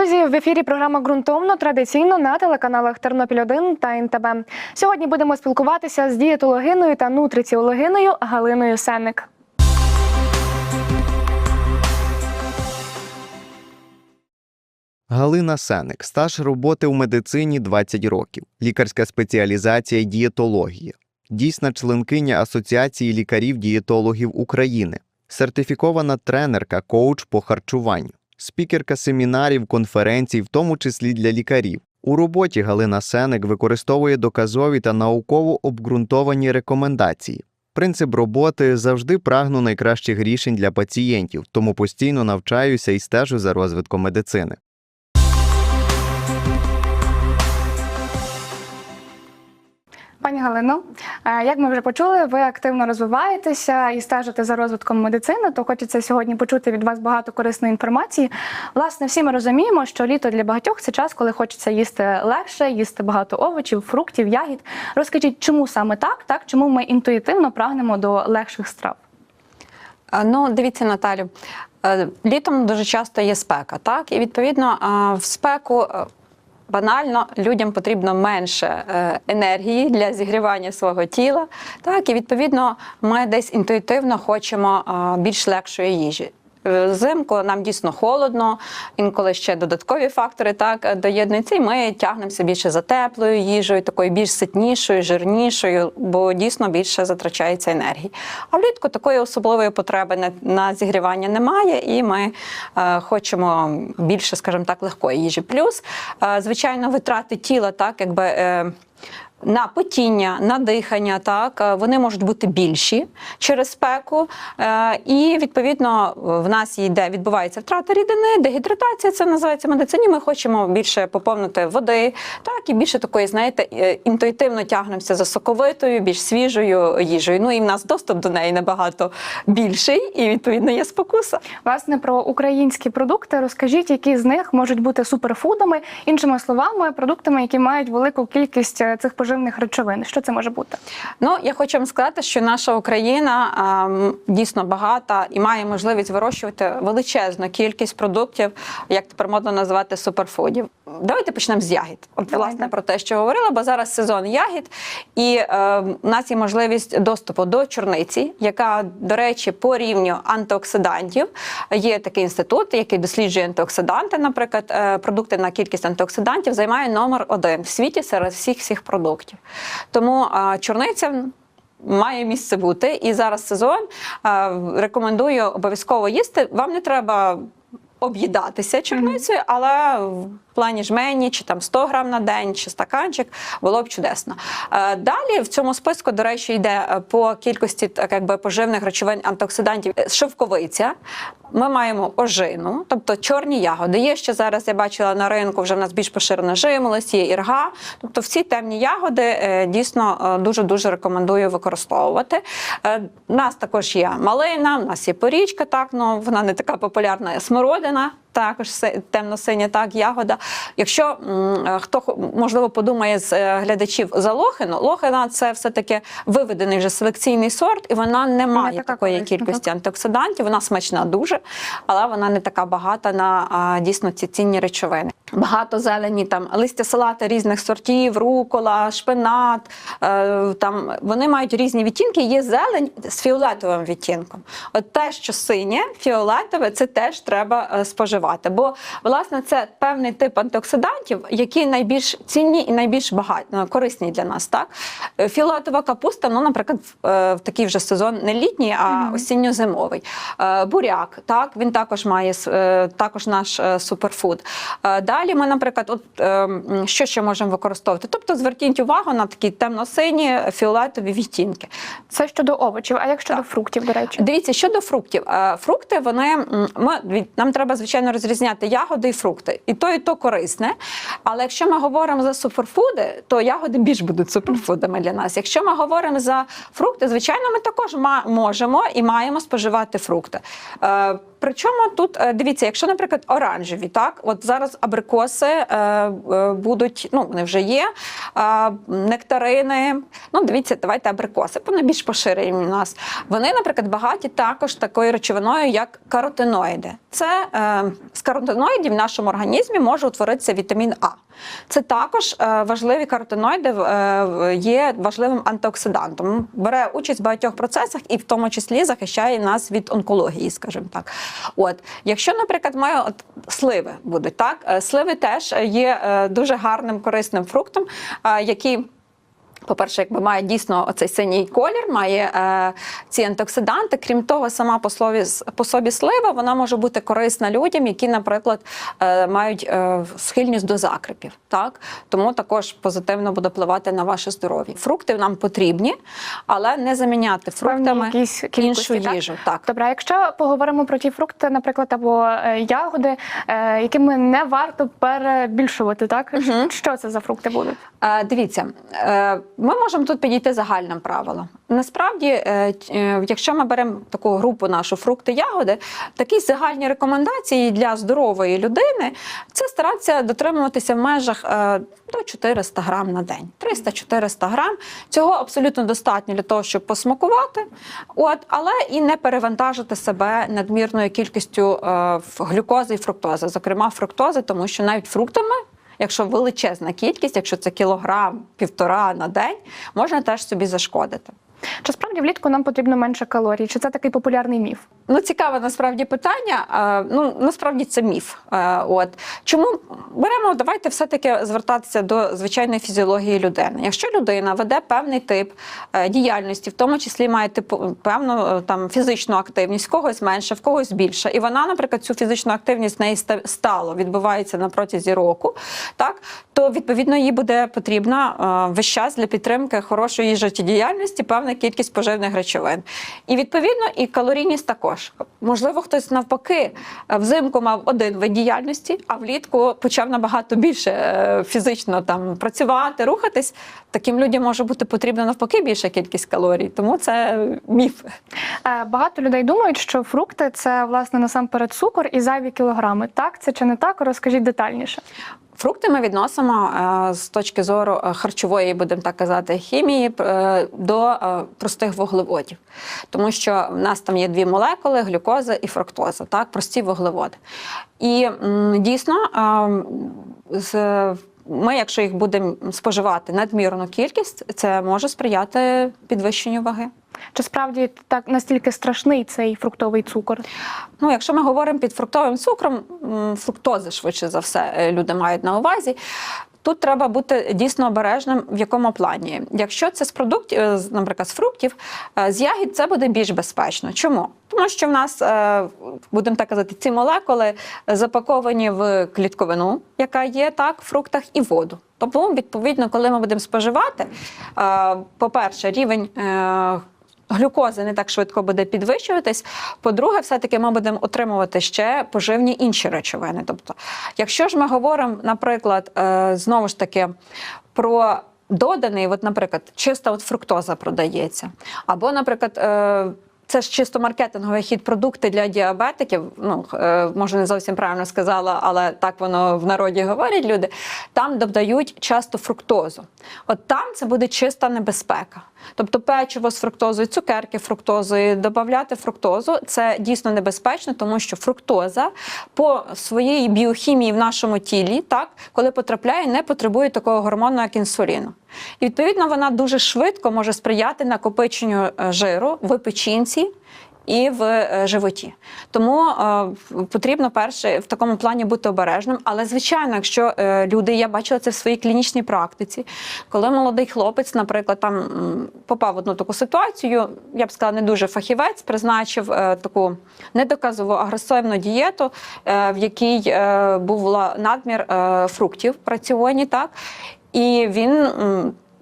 друзі! В ефірі програма ґрунтовно традиційно на телеканалах Тернопіль 1 та НТБ. Сьогодні будемо спілкуватися з дієтологиною та нутриціологиною Галиною Сенник. Галина Сеник, стаж роботи у медицині 20 років, лікарська спеціалізація дієтологія, дійсна членкиня Асоціації лікарів-дієтологів України, сертифікована тренерка, коуч по харчуванню, спікерка семінарів, конференцій, в тому числі для лікарів. У роботі Галина Сеник використовує доказові та науково обґрунтовані рекомендації. Принцип роботи завжди прагну найкращих рішень для пацієнтів, тому постійно навчаюся і стежу за розвитком медицини. Пані Галино, е, як ми вже почули, ви активно розвиваєтеся і стежите за розвитком медицини. То хочеться сьогодні почути від вас багато корисної інформації. Власне, всі ми розуміємо, що літо для багатьох це час, коли хочеться їсти легше, їсти багато овочів, фруктів, ягід. Розкажіть, чому саме так? Так чому ми інтуїтивно прагнемо до легших страв? Ну, дивіться, Наталю, е, літом дуже часто є спека, так? І відповідно в спеку. Е, Банально людям потрібно менше е, енергії для зігрівання свого тіла. Так, і відповідно ми десь інтуїтивно хочемо більш легшої їжі. Е, Взимку нам дійсно холодно, інколи ще додаткові фактори так е, доєднуються, і ми тягнемося більше за теплою їжею, такою більш ситнішою, жирнішою, бо дійсно більше затрачається енергії. А влітку такої особливої потреби на зігрівання немає, і ми е, хочемо більше, скажімо так, легкої їжі. Плюс, е, звичайно, витрати тіла, так якби. Е, на потіння, на дихання, так е, вони можуть бути більші через спеку, е, і відповідно в нас йде відбувається втрата рідини, дегідратація. Це називається в медицині. Ми хочемо більше поповнити води, так і більше такої, знаєте, е, інтуїтивно тягнемося за соковитою, більш свіжою їжею. Ну і в нас доступ до неї набагато більший, і відповідно є спокуса. Власне, про українські продукти розкажіть, які з них можуть бути суперфудами, іншими словами, продуктами, які мають велику кількість цих поживних речовин. Що це може бути? Ну, я хочу вам сказати, що наша Україна а, м, дійсно багата і має можливість вирощувати величезну кількість продуктів, як тепер модно називати суперфудів. Давайте почнемо з ягід. От Давайте. власне про те, що говорила, бо зараз сезон ягід, і е, у нас є можливість доступу до чорниці, яка, до речі, по рівню антиоксидантів є такий інститут, який досліджує антиоксиданти, наприклад, е, продукти на кількість антиоксидантів займає номер один в світі серед всіх всіх продуктів. Тому е, чорниця. Має місце бути, і зараз сезон. Рекомендую обов'язково їсти. Вам не треба об'їдатися чорницею, але плані жмені, чи там 100 грам на день, чи стаканчик було б чудесно. Е, Далі в цьому списку, до речі, йде е, по кількості так якби поживних речовин антиоксидантів е, шовковиця. Ми маємо ожину, тобто чорні ягоди. Є ще зараз, я бачила на ринку, вже в нас більш поширена жимолость, є ірга. Тобто всі темні ягоди дійсно дуже-дуже рекомендую використовувати. У нас також є малина, у нас є порічка, так, ну вона не така популярна, смородина. Також темно-синя так, ягода. Якщо е, хто можливо подумає з е, глядачів за лохину, лохина це все-таки виведений вже селекційний сорт, і вона не має така такої корисна, кількості антиоксидантів. Вона смачна дуже, але вона не така багата на дійсно ці цінні речовини. Багато зелені, там листя салати різних сортів, рукола, шпинат. Е, там вони мають різні відтінки. Є зелень з фіолетовим відтінком. От те, що синє, фіолетове, це теж треба е, споживати. Бо власне це певний тип антиоксидантів, які найбільш цінні і найбільш багаті, ну, корисні для нас. Так Е, фіолетова капуста, ну, наприклад, в, е, в такий вже сезон не літній, а осінньо-зимовий. Е, Буряк, так він також має також наш суперфуд. Далі ми, наприклад, от е, що ще можемо використовувати? Тобто зверніть увагу на такі темно-сині фіолетові відтінки. Це щодо овочів, а як щодо фруктів, до речі? Дивіться, щодо фруктів. Фрукти, вони ми, нам треба звичайно розрізняти ягоди і фрукти. І то, і то корисне. Але якщо ми говоримо за суперфуди, то ягоди більш будуть суперфудами для нас. Якщо ми говоримо за фрукти, звичайно, ми також можемо і маємо споживати фрукти. Е, Причому тут е, дивіться, якщо, наприклад, оранжеві, так от зараз абрикоси абрикоси е, е, будуть, ну вони вже є, е, нектарини. Ну, дивіться, давайте абрикоси, вони більш поширені у нас. Вони, наприклад, багаті також такою речовиною, як каротиноїди. Це е, з каротиноїдів в нашому організмі може утворитися вітамін А. Це також е, важливі каротиноїди е, є важливим антиоксидантом. Бере участь в багатьох процесах і в тому числі захищає нас від онкології, скажімо так. От, якщо, наприклад, ми от сливи будуть так, Е, сливи теж є дуже гарним корисним фруктом, який. По-перше, якби має дійсно оцей синій колір, має е, ці антиоксиданти. Крім того, сама по, слові, по собі слива вона може бути корисна людям, які, наприклад, е, мають е, схильність до закрипів. Так? Тому також позитивно буде впливати на ваше здоров'я. Фрукти нам потрібні, але не заміняти фруктами кількості, іншу так? їжу. Так. Добре, якщо поговоримо про ті фрукти, наприклад, або е, ягоди, е, якими не варто перебільшувати, так що це за фрукти будуть? Е, Дивіться, е, ми можемо тут підійти загальним правилом. Насправді, е, е, якщо ми беремо таку групу нашу фрукти, ягоди, такі загальні рекомендації для здорової людини це старатися дотримуватися в межах е, до 400 грам на день. 300-400 грам. Цього абсолютно достатньо для того, щоб посмакувати, от, але і не перевантажити себе надмірною кількістю глюкози і фруктози, зокрема фруктози, тому що навіть фруктами якщо величезна кількість, якщо це кілограм, півтора на день, можна теж собі зашкодити. Чи справді влітку нам потрібно менше калорій? Чи це такий популярний міф? Ну, цікаве насправді питання. Ну насправді це міф. От чому беремо? Давайте все-таки звертатися до звичайної фізіології людини. Якщо людина веде певний тип е, діяльності, в тому числі має типу певну е, там фізичну активність, в когось менше, в когось більше, і вона, наприклад, цю фізичну активність в неї стало відбувається на протязі року, так то відповідно їй буде потрібна е, весь час для підтримки хорошої життєдіяльності певна кількість поживних речовин. І відповідно і калорійність також. Можливо, хтось навпаки е, взимку мав один вид діяльності, а влітку почав набагато більше е, фізично там працювати, рухатись. Таким людям може бути потрібна навпаки більша кількість калорій. Тому це міф. Е, Багато людей думають, що фрукти це власне насамперед цукор і зайві кілограми. Так це чи не так? Розкажіть детальніше. Фрукти ми відносимо е, з точки зору е, харчової, будемо так казати, хімії е, до простих вуглеводів, тому що в нас там є дві молекули глюкоза і фруктоза, так, прості вуглеводи. І дійсно. ми, якщо їх будемо споживати надмірну кількість, це може сприяти підвищенню ваги. Чи справді так настільки страшний цей фруктовий цукор? Ну, якщо ми говоримо під фруктовим цукром, фруктози швидше за все е, люди мають на увазі. Тут треба бути дійсно обережним, в якому плані. Якщо це з продуктів, е, наприклад, з фруктів, е, з ягід це буде більш безпечно. Чому? Тому що в нас, будемо так казати, ці молекули запаковані в клітковину, яка є так в фруктах, і воду. Тобто, відповідно, коли ми будемо споживати, по-перше, рівень глюкози не так швидко буде підвищуватись. По-друге, все-таки ми будемо отримувати ще поживні інші речовини. Тобто, якщо ж ми говоримо, наприклад, е, знову ж таки про доданий, от, наприклад, чиста от фруктоза продається, або, наприклад, е, це ж чисто маркетинговий хід продукти для діабетиків. Ну е, може не зовсім правильно сказала, але так воно в народі говорять люди. Там додають часто фруктозу. От там це буде чиста небезпека. Тобто печиво з фруктозою, цукерки фруктозою, додати фруктозу це дійсно небезпечно, тому що фруктоза по своїй біохімії в нашому тілі, так, коли потрапляє, не потребує такого гормону, як інсуліну. І відповідно вона дуже швидко може сприяти накопиченню е, жиру в печінці. І в е, животі. Тому е, потрібно перше в такому плані бути обережним. Але, звичайно, якщо е, люди, я бачила це в своїй клінічній практиці, коли молодий хлопець, наприклад, там попав в одну таку ситуацію, я б сказала, не дуже фахівець, призначив е, таку недоказову агресивну дієту, е, в якій е, був надмір е, фруктів в раціоні, так. І він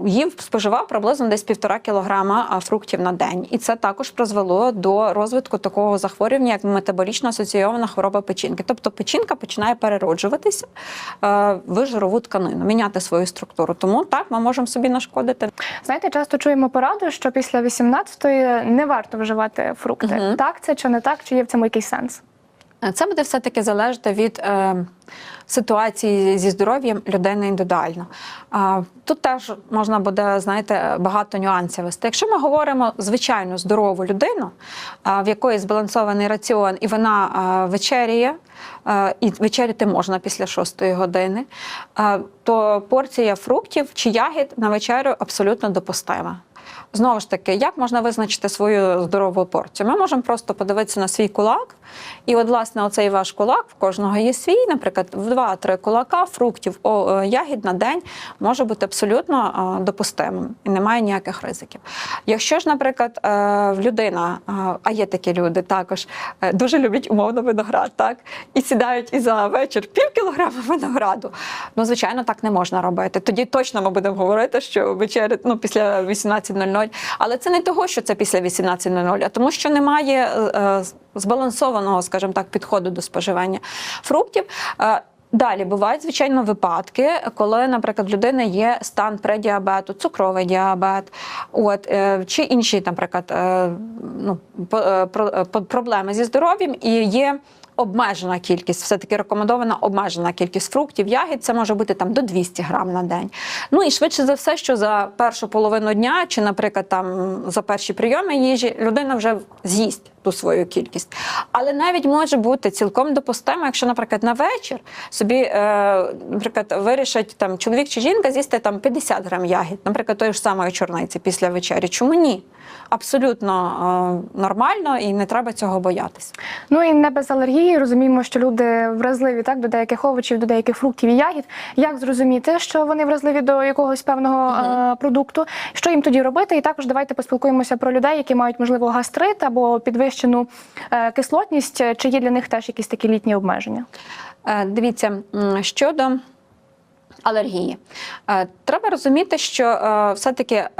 їв споживав приблизно десь півтора кілограма фруктів на день, і це також призвело до розвитку такого захворювання, як метаболічно асоційована хвороба печінки. Тобто печінка починає перероджуватися е, в жирову тканину, міняти свою структуру. Тому так ми можемо собі нашкодити. Знаєте, часто чуємо пораду, що після 18-ї не варто вживати фрукти. Мгм. Так це чи не так? Чи є в цьому якийсь сенс? Це буде все-таки залежати від е, ситуації зі здоров'ям людини індивідуально. Тут теж можна буде, знаєте, багато нюансів вести. Якщо ми говоримо звичайно здорову людину, в якої збалансований раціон, і вона вечеряє, і вечеряти можна після 6 години, то порція фруктів чи ягід на вечерю абсолютно допустима. Знову ж таки, як можна визначити свою здорову порцію? Ми можемо просто подивитися на свій кулак, і от, власне, оцей ваш кулак, в кожного є свій, наприклад, в 2-3 кулака фруктів, е, ягід на день може бути абсолютно е, допустимим і немає ніяких ризиків. Якщо ж, наприклад, е, людина, а є такі люди також, дуже люблять умовно виноград, так, і сідають і за вечір пів кілограма винограду, ну, звичайно, так не можна робити. Тоді точно ми будемо говорити, що вечеря ну, після 18.00. Але це не того, що це після 18.00, а тому, що немає збалансованого, скажімо так, підходу до споживання фруктів. Е, Далі бувають звичайно випадки, коли, наприклад, в людини є стан предіабету, цукровий діабет, от е, чи інші, наприклад, е, ну, проблеми зі здоров'ям, і є обмежена кількість, все-таки рекомендована обмежена кількість фруктів, ягід. Це може бути там до 200 грам на день. Ну і швидше за все, що за першу половину дня, чи, наприклад, там за перші прийоми їжі, людина вже з'їсть ту свою кількість. Але навіть може бути цілком допустимо, якщо, наприклад, на вечір собі, е, наприклад, вирішить там чоловік чи жінка з'їсти там 50 грам ягід, наприклад, тої ж самої чорниці після вечері. Чому ні? Абсолютно е, нормально і не треба цього боятися. Ну і не без алергії розуміємо, що люди вразливі так до деяких овочів, до деяких фруктів і ягід. Як зрозуміти, що вони вразливі до якогось певного е, продукту? Що їм тоді робити? І також давайте поспілкуємося про людей, які мають можливо гастрит або підвищену е, кислотність. Чи є для них теж якісь такі літні обмеження? Е, Дивіться, щодо алергії. Е, Треба розуміти, що е, все-таки е,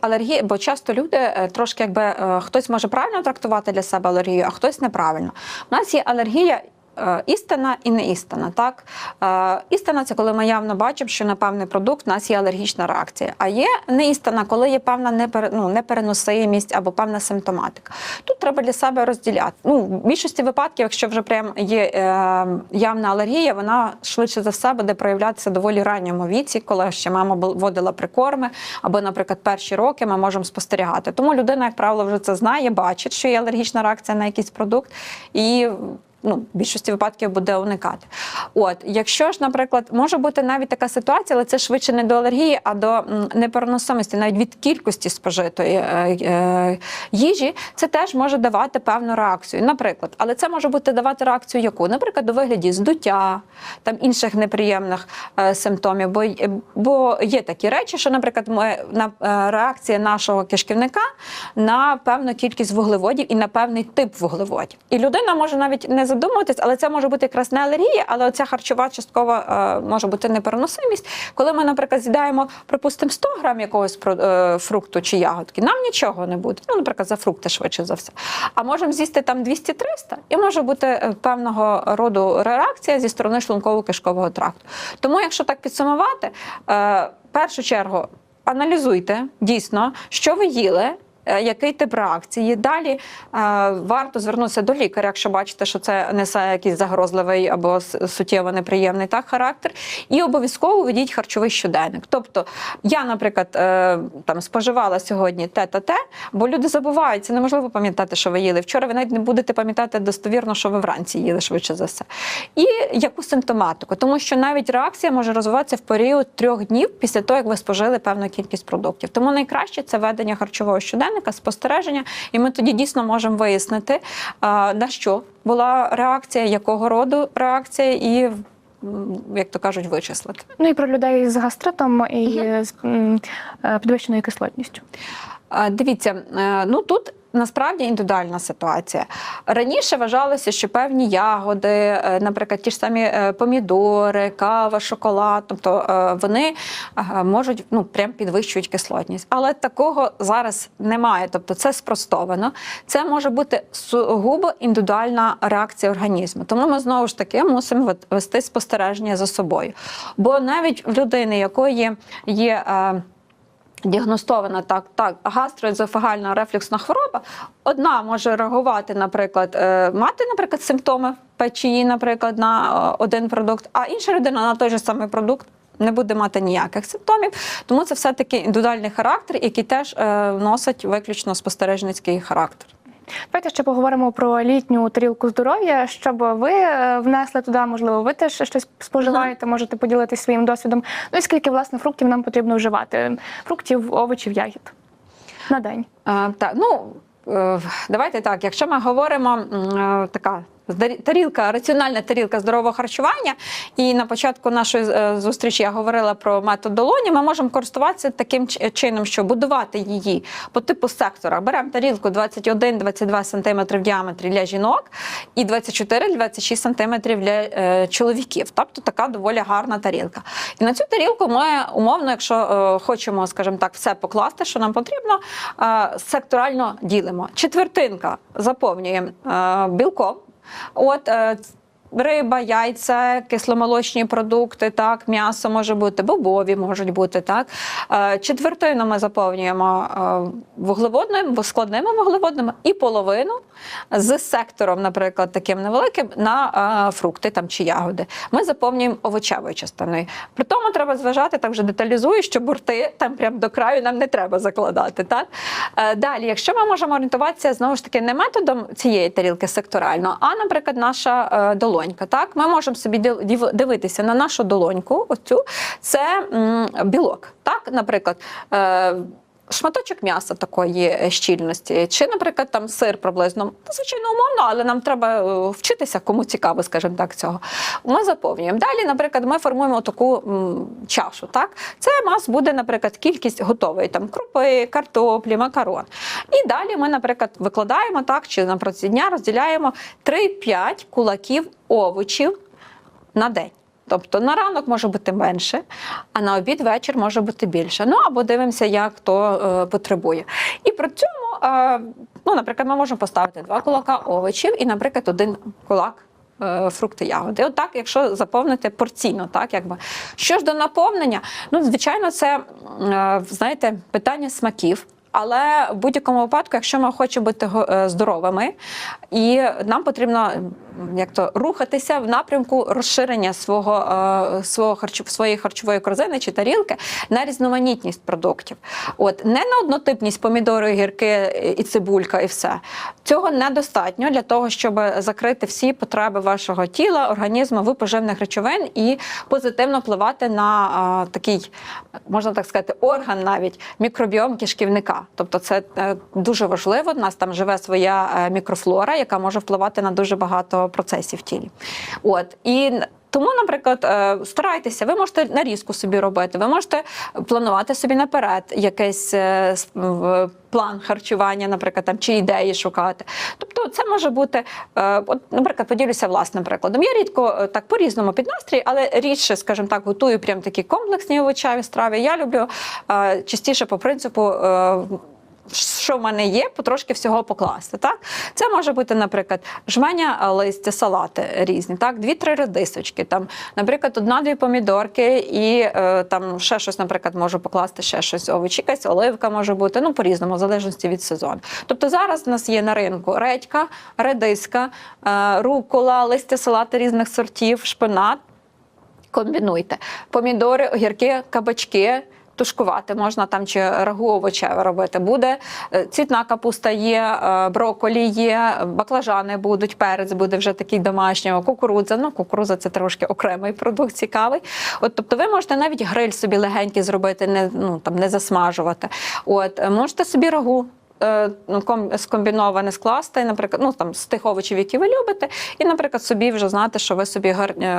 алергія, бо часто люди трошки якби хтось може правильно трактувати для себе алергію, а хтось неправильно. У нас є алергія. Е, Істина і. Так? Е, істина це коли ми явно бачимо, що на певний продукт у нас є алергічна реакція. А є неістина, коли є певна ну, непереносимість або певна симптоматика. Тут треба для себе розділяти. Ну, в більшості випадків, якщо вже прям є е, явна алергія, вона швидше за все буде проявлятися доволі ранньому віці, коли ще мама вводила прикорми, або, наприклад, перші роки ми можемо спостерігати. Тому людина, як правило, вже це знає, бачить, що є алергічна реакція на якийсь продукт, і ну, в більшості випадків буде уникати. От, якщо ж, наприклад, може бути навіть така ситуація, але це швидше не до алергії, а до непереносимості, навіть від кількості спожитої е, е, їжі, це теж може давати певну реакцію. Наприклад, але це може бути давати реакцію яку? Наприклад, у вигляді здуття, там інших неприємних е, симптомів. Бо, й- бо є такі речі, що, наприклад, ми, на, е, реакція нашого кишківника на певну кількість вуглеводів і на певний тип вуглеводів. І людина може навіть не задумуватись, але це може бути якраз не алергія, але оця харчова часткова е, може бути непереносимість. Коли ми, наприклад, з'їдаємо, припустимо, 100 грам якогось е, фрукту чи ягодки, нам нічого не буде. Ну, наприклад, за фрукти швидше за все. А можемо з'їсти там 200-300, і може бути е, певного роду реакція зі сторони шлунково-кишкового тракту. Тому, якщо так підсумувати, в першу чергу аналізуйте дійсно, що ви їли. Е, Який тип реакції? Далі е, варто звернутися до лікаря, якщо бачите, що це несе якийсь загрозливий або суттєво неприємний так, характер. І обов'язково ведіть харчовий щоденник. Тобто, я, наприклад, е, там споживала сьогодні те та те, бо люди забувають, це неможливо пам'ятати, що ви їли. Вчора ви навіть не будете пам'ятати достовірно, що ви вранці їли швидше за все. І яку симптоматику, тому що навіть реакція може розвиватися в період трьох днів після того, як ви спожили певну кількість продуктів. Тому найкраще це ведення харчового щоденника, спостереження, і ми тоді дійсно можемо вияснити, на що була реакція, якого роду реакція, і як то кажуть, вичислити. Ну і про людей з гастритом і з е, підвищеною кислотністю. Дивіться, е, ну тут насправді індивідуальна ситуація. Раніше вважалося, що певні ягоди, е, наприклад, ті ж самі е, помідори, кава, шоколад, тобто е, вони можуть ну прям підвищують кислотність. Але такого зараз немає. Тобто це спростовано. Це може бути сугубо індивідуальна реакція організму. Тому ми знову ж таки мусимо вести спостереження за собою. Бо навіть в людини, якої є. Діагностована так, так, гастроезофагальна рефлюксна хвороба. Одна може реагувати, наприклад, е, мати, наприклад, симптоми печії, наприклад, на е, один продукт, а інша людина на той же самий продукт не буде мати ніяких симптомів. Тому це все-таки індивідуальний характер, який теж е, носить виключно спостережницький характер. Давайте ще поговоримо про літню тарілку здоров'я, щоб ви е, внесли туди, можливо, ви теж щось споживаєте, можете поділитися своїм досвідом. Ну і скільки власне фруктів нам потрібно вживати? Фруктів, овочів, ягід на день. Е, так, ну е, давайте так. Якщо ми говоримо така. Тарілка, раціональна тарілка здорового харчування. І на початку нашої е, зустрічі я говорила про метод долоні. Ми можемо користуватися таким чином, що будувати її по типу сектора. Беремо тарілку 21-22 см в діаметрі для жінок і 24-26 см для е, чоловіків. Тобто така доволі гарна тарілка. І на цю тарілку ми умовно, якщо е, хочемо, скажімо так, все покласти, що нам потрібно, секторально ділимо. Четвертинка заповнюємо білком. От е, Риба, яйця, кисломолочні продукти, так, м'ясо може бути, бобові можуть бути. Так. Е, Четвертину ми заповнюємо е, вуглеводними, складними вуглеводними і половину з сектором, наприклад, таким невеликим на е, фрукти там, чи ягоди. Ми заповнюємо овочевою частиною. При тому треба зважати, так вже деталізую, що борти там прям до краю нам не треба закладати. Так? Далі, якщо ми можемо орієнтуватися знову ж таки не методом цієї тарілки секторально, а, наприклад, наша е, долонька. Так, ми можемо собі див- див- дивитися на нашу долоньку. Оцю це білок. Так, наприклад. Шматочок м'яса такої е, щільності, чи, наприклад, там сир приблизно, ну, звичайно, умовно, але нам треба е, вчитися, кому цікаво, скажімо так, цього. Ми заповнюємо. Далі, наприклад, ми формуємо таку м, чашу. Так? Це у нас буде, наприклад, кількість готової там крупи, картоплі, макарон. І далі ми, наприклад, викладаємо так, чи на протязі дня розділяємо 3-5 кулаків овочів на день. Тобто на ранок може бути менше, а на обід вечір може бути більше. Ну або дивимося, як хто е, потребує. І при цьому, е, ну, наприклад, ми можемо поставити два кулака овочів і, наприклад, один кулак. е, Фрукти, ягоди. От так, якщо заповнити порційно, так якби. Що ж до наповнення, ну звичайно, це е, знаєте, питання смаків. Але в будь-якому випадку, якщо ми хочемо бути е, здоровими, і нам потрібно як то рухатися в напрямку розширення свого, е, свого харчу, своєї харчової корзини чи тарілки на різноманітність продуктів. От не на однотипність помідори, гірки і цибулька, і все. Цього недостатньо для того, щоб закрити всі потреби вашого тіла, організму, ви поживних речовин і позитивно впливати на е, такий, можна так сказати, орган навіть мікробіом кишківника. Тобто, це е, дуже важливо. У нас там живе своя е, мікрофлора, яка може впливати на дуже багато процесів в тілі. От і тому, наприклад, е, старайтеся, ви можете нарізку собі робити, ви можете планувати собі наперед якийсь е, план харчування, наприклад, там чи ідеї шукати. Тобто, це може бути, е, от, наприклад, поділюся власним прикладом. Я рідко так по-різному під настрій, але рідше, скажімо так, готую прям такі комплексні овочеві страви. Я люблю частіше по принципу. Що в мене є, потрошки всього покласти. Так? Це може бути, наприклад, жменя е, листя, салати різні, так? дві-три редисочки, там, наприклад, одна-дві помідорки і е, там ще щось, наприклад, можу покласти ще щось овочі, якась оливка може бути, ну по-різному, в залежності від сезону. Тобто зараз у нас є на ринку редька, редиска, е, рукола, листя салати різних сортів, шпинат. Комбінуйте. Помідори, огірки, кабачки. Тушкувати можна там чи рагу овочеве робити. Буде е, цвітна капуста є, е, броколі є, баклажани будуть, перець буде вже такий домашнього, кукурудза. Ну, кукурудза це трошки окремий продукт, цікавий. От, тобто ви можете навіть гриль собі легенький зробити, не, ну, там, не засмажувати. От, е, можете собі рагу скомбіноване скласти, наприклад, ну там з тих овочів, які ви любите, і, наприклад, собі вже знати, що ви собі е, е,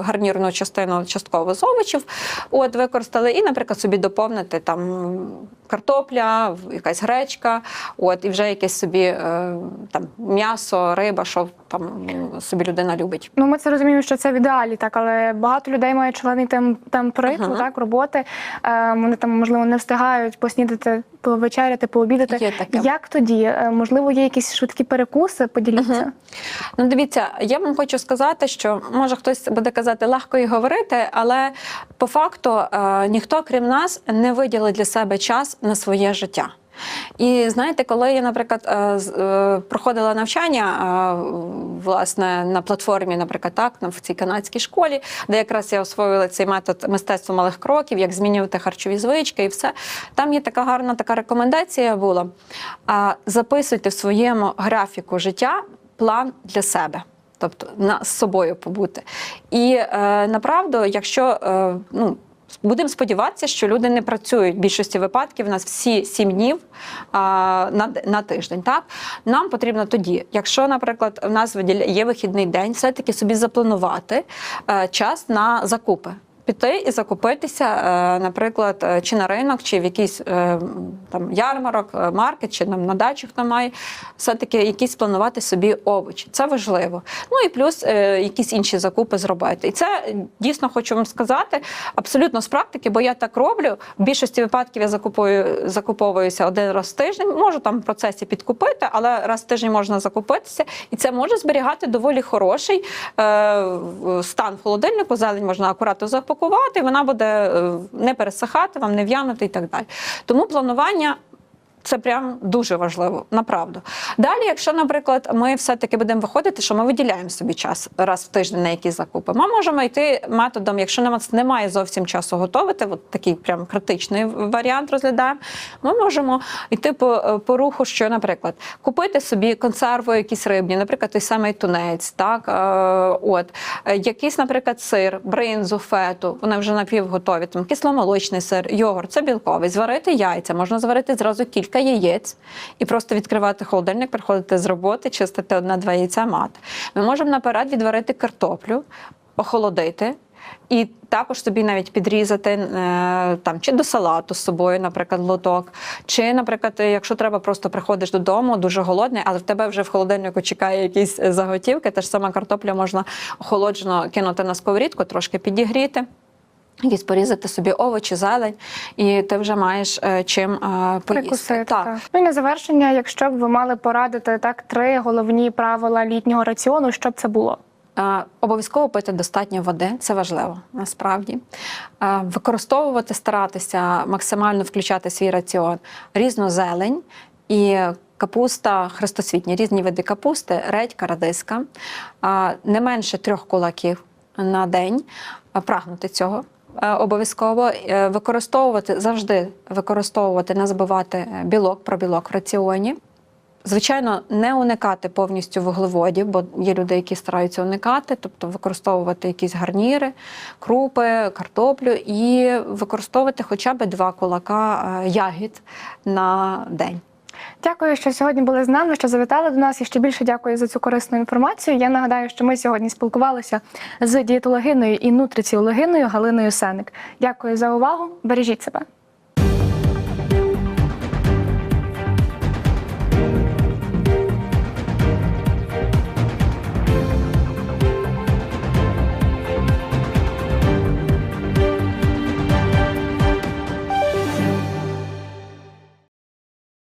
гарнірну частину частково з овочів от використали, і, наприклад, собі доповнити там картопля, якась гречка, от і вже якесь собі е, там м'ясо, риба, що там собі людина любить. Ну, ми це розуміємо, що це в ідеалі, так, але багато людей мають шалений темп, темп ритму, Ага. так, роботи. Е, вони там, можливо, не встигають поснідати, повечеряти, пообідати. Є таке. Як тоді? Е, можливо, є якісь швидкі перекуси? Поділіться. Ну, дивіться, я вам хочу сказати, що може хтось буде казати легко і говорити, але по факту е, ніхто, крім нас, не виділить для себе час на своє життя. І знаєте, коли я, наприклад, е, е, проходила навчання е, власне на платформі, наприклад, так, в цій канадській школі, де якраз я освоїла цей метод мистецтва малих кроків, як змінювати харчові звички і все. Там є така гарна така рекомендація була. Записуйте в своєму графіку життя план для себе. Тобто на з собою побути. І е, направду, якщо е, ну. Будемо сподіватися, що люди не працюють. В більшості випадків у нас всі сім днів а, на, на тиждень. Так нам потрібно тоді, якщо, наприклад, у нас є вихідний день, все-таки собі запланувати а, час на закупи. Піти і закупитися, е, наприклад, е, чи на ринок, чи в якийсь е, там ярмарок, маркет, чи там на дачу хто має, все-таки якісь планувати собі овочі. Це важливо. Ну і плюс якісь інші закупи зробити. І це дійсно хочу вам сказати абсолютно з практики, бо я так роблю. В більшості випадків я закупую, закуповуюся один раз в тиждень. Можу там в процесі підкупити, але раз в тиждень можна закупитися, і це може зберігати доволі хороший стан холодильнику. Зелень можна акуратно запакувати, вона буде е, не пересихати, вам не в'янути і так далі. Тому планування. Це прям дуже важливо, направду. Далі, якщо, наприклад, ми все-таки будемо виходити, що ми виділяємо собі час раз в тиждень на якісь закупи, ми можемо йти методом, якщо нам немає зовсім часу готувати, от такий прям критичний варіант розглядаємо. Ми можемо йти по, по руху, що, наприклад, купити собі консерви, якісь рибні, наприклад, той самий тунець, так е, от Е, якийсь, наприклад, сир, бринзу, фету, вони вже напівготові, там кисломолочний сир, йогурт, це білковий. Зварити яйця, можна зварити зразу кілька яєць і просто відкривати холодильник, приходити з роботи, чистити одне-два яйця мати. Ми можемо наперед відварити картоплю, охолодити. І також собі навіть підрізати е, там чи до салату з собою, наприклад, лоток. Чи, наприклад, якщо треба, просто приходиш додому, дуже голодний, але в тебе вже в холодильнику чекає якісь е, заготівки. Та ж сама картопля можна охолоджено кинути на сковорідку, трошки підігріти. Якісь порізати собі овочі, зелень, і ти вже маєш е, чим е, поїсти. Прикусити. Так. Ну і на завершення, якщо б ви мали порадити так три головні правила літнього раціону, що б це було? Е, Обов'язково пити достатньо води, це важливо насправді. Використовувати, старатися максимально включати свій раціон різну зелень і капуста хрестосвітня, різні види капусти, редька, радиска, не менше трьох кулаків на день, прагнути цього. Е, Обов'язково Е, використовувати завжди використовувати, не забувати е, білок про білок в раціоні. Звичайно, не уникати повністю вуглеводів, бо є люди, які стараються уникати, тобто використовувати якісь гарніри, крупи, картоплю і використовувати хоча б два кулака ягід на день. Дякую, що сьогодні були з нами, що завітали до нас. І ще більше дякую за цю корисну інформацію. Я нагадаю, що ми сьогодні спілкувалися з дієтологиною і нутриціологиною Галиною Сеник. Дякую за увагу. Бережіть себе.